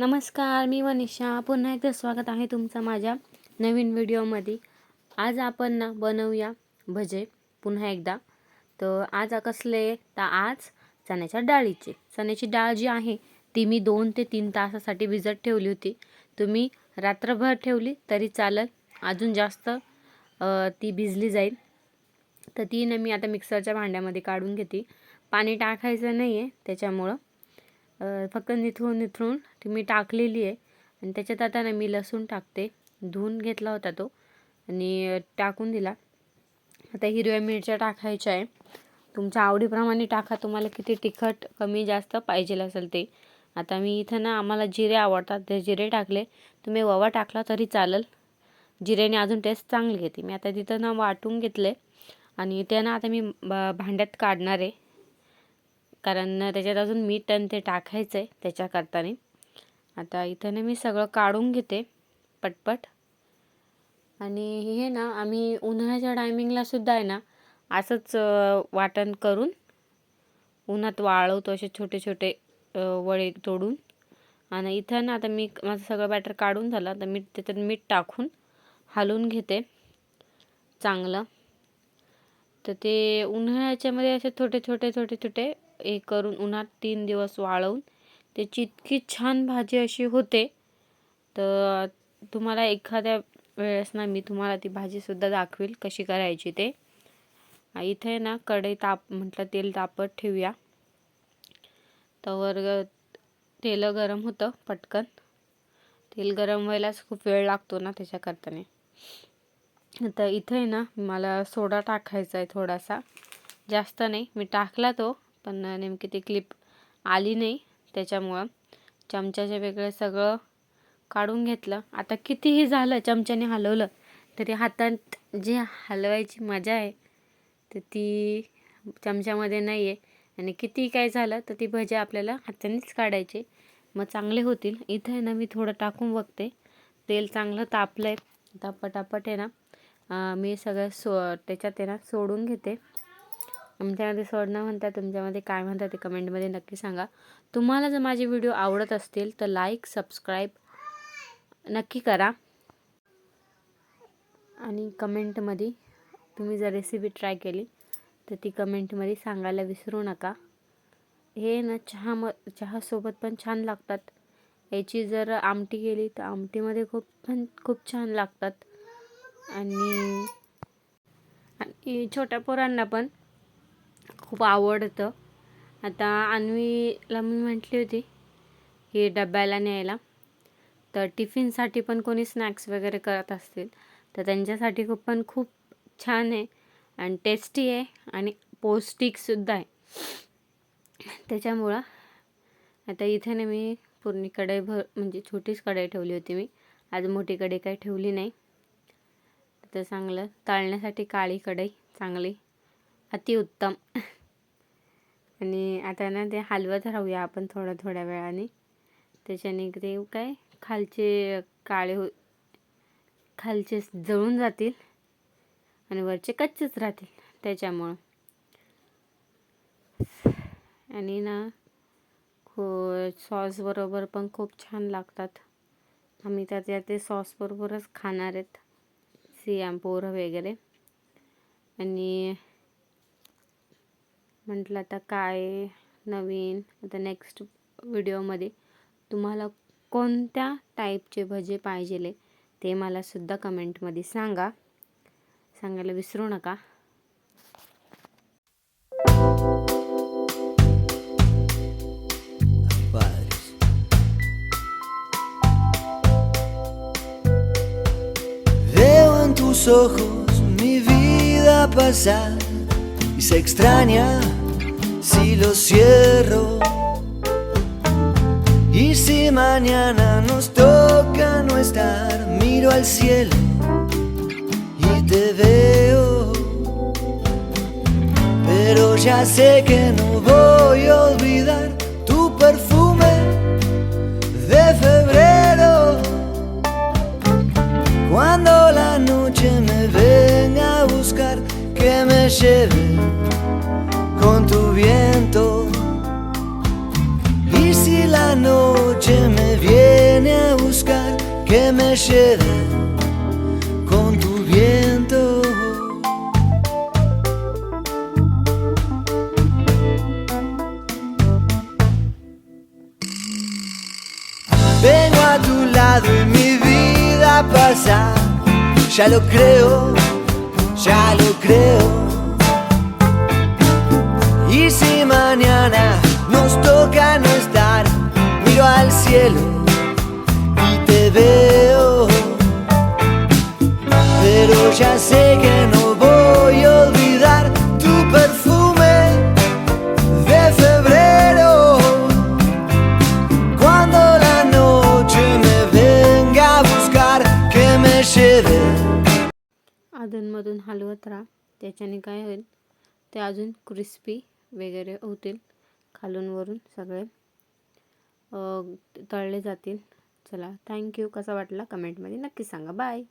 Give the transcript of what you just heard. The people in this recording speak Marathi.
नमस्कार मी मनीषा. पुन्हा एकदा स्वागत आहे तुमचं माझ्या नवीन व्हिडिओमध्ये. आज आपण ना बनवूया भजे पुन्हा एकदा. तर आज कसले तर आज चण्याच्या डाळीचे. चण्याची डाळ जी आहे ती मी दोन ते तीन तासासाठी भिजत ठेवली होती. तुम्ही रात्रभर ठेवली तरी चालेल. अजून जास्त ती भिजली जाईल. तर ती ना मी आता मिक्सरच्या भांड्यामध्ये काढून घेते. पाणी टाकायचं नाही आहे त्याच्यामुळं फक्त निथळून निथळून ती मी टाकलेली आहे. आणि त्याच्यात आता ना मी लसूण टाकते. धुवून घेतला होता तो. आणि टाकून दिला. आता हिरव्या मिरच्या टाकायच्या आहे. तुमच्या आवडीप्रमाणे टाका. तुम्हाला किती तिखट कमी जास्त पाहिजे असेल ते. आता मी इथं ना आम्हाला जिरे आवडतात. ते जिरे टाकले. तुम्ही ओवा टाकला तरी चालेल. जिरेने अजून टेस्ट चांगली घेते मी आता तिथं ना वाटून घेतले आणि ते ना आता मी ब- भांड्यात काढणार आहे. कारण त्याच्यात अजून मीठ आणि ते टाकायचं आहे त्याच्याकरताने. आता इथं ना मी सगळं काढून घेते पटपट. आणि हे ना आम्ही उन्हाळ्याच्या टायमिंगला सुद्धा आहे ना असंच वाटण करून उन्हात वाळवतो असे छोटे छोटे वळे वडे तोडून. आणि इथं ना आता मी माझं सगळं बॅटर काढून झालं तर मीठ त्याच्यात मीठ टाकून हलवून घेते चांगलं. तर ते उन्हाळ्याच्यामध्ये असे छोटे छोटे छोटे छोटे हे करून उन्हात तीन दिवस वाळवून त्याची इतकी छान भाजी अशी होते. तर तुम्हाला एखाद्या वेळेस ना मी तुम्हाला ती भाजीसुद्धा दाखवेल कशी करायची ते. इथे ना कढई ताप म्हटलं तेल तापत ठेवूया. तवर तेल गरम होतं पटकन. तेल गरम व्हायलाच खूप वेळ लागतो ना त्याच्याकरताने. तर इथे आहे ना मला सोडा टाकायचा आहे थोडासा. जास्त नाही मी टाकला तो. पण नेमकी ती क्लिप आली नाही त्याच्यामुळं. चमच्याचे वेगळे सगळं काढून घेतलं. आता कितीही झालं चमच्याने हलवलं तरी हातात जी हलवायची मजा आहे तर ती चमच्यामध्ये नाही आहे आणि कितीही काय झालं तर ती भजी आपल्याला हातानेच काढायचे. मग चांगले होतील. इथं आहे ना मी थोडं टाकून बघते. तेल चांगलं तापलं आहे आता पटापट आहे ना मी सगळं सो त्याच्यात आहे ना सोडून घेते. आमच्यामध्ये सोडणं म्हणतात तुमच्यामध्ये काय म्हणतात ते कमेंटमध्ये नक्की सांगा. तुम्हाला जर माझे व्हिडिओ आवडत असतील तर लाईक सबस्क्राईब नक्की करा. आणि कमेंटमध्ये तुम्ही जर रेसिपी ट्राय केली तर ती कमेंटमध्ये सांगायला विसरू नका. हे ना चहा म चहासोबत पण छान लागतात. याची जर आमटी केली तर आमटीमध्ये खूप पण खूप छान लागतात. आणि आणि छोट्या पोरांना पण खूप आवडतं आता अन्वीला मी म्हटली होती की डब्याला न्यायला. तर टिफिनसाठी पण कोणी स्नॅक्स वगैरे करत असतील तर त्यांच्यासाठी खूप पण खूप छान आहे आणि टेस्टी आहे आणि पौष्टिकसुद्धा आहे. त्याच्यामुळं आता इथे ना मी पूर्ण कढई भर म्हणजे छोटीच कढई ठेवली होती मी. आज मोठी कढई काही ठेवली नाही. तर चांगलं तळण्यासाठी काळी कढई चांगली अतिउत्तम. आणि आता ना ते हलवत राहूया आपण थोड्या थोड्या वेळाने. त्याच्याने ते काय खालचे काळे हो खालचे जळून जातील आणि वरचे कच्चेच राहतील त्याच्यामुळं. आणि ना खो सॉसबरोबर पण खूप छान लागतात. आम्ही त्याच्या ते सॉसबरोबरच खाणार आहेत. सियाम पोरं वगैरे. आणि म्हटलं आता काय नवीन. आता नेक्स्ट व्हिडिओमध्ये तुम्हाला कोणत्या टाईपचे भजे पाहिजेले ते मला सुद्धा कमेंटमध्ये सांगा. सांगायला विसरू नका. Veo en tus ojos mi vida pasar. Y se extraña si lo cierro. Y si mañana nos toca no estar, miro al cielo y te veo. Pero ya sé que no voy a olvidar con tu viento. Y si la noche me viene que me lleve con tu viento. Vengo a tu lado y mi vida pasa. Ya lo creo, ya lo creo. Y si mañana nos toca no estar, miro al cielo y te veo. Pero ya sé que no voy a olvidar tu perfume de febrero. Cuando la noche me venga a buscar, que me lleve. अधूनमधून हलवत राहा त्याच्याने काय होईल ते अजून क्रिस्पी वगैरे होतील. खालून वरून सगळे तळले जातील. चला थँक्यू कसा वाटला? कमेंटमध्ये नक्की सांगा. बाय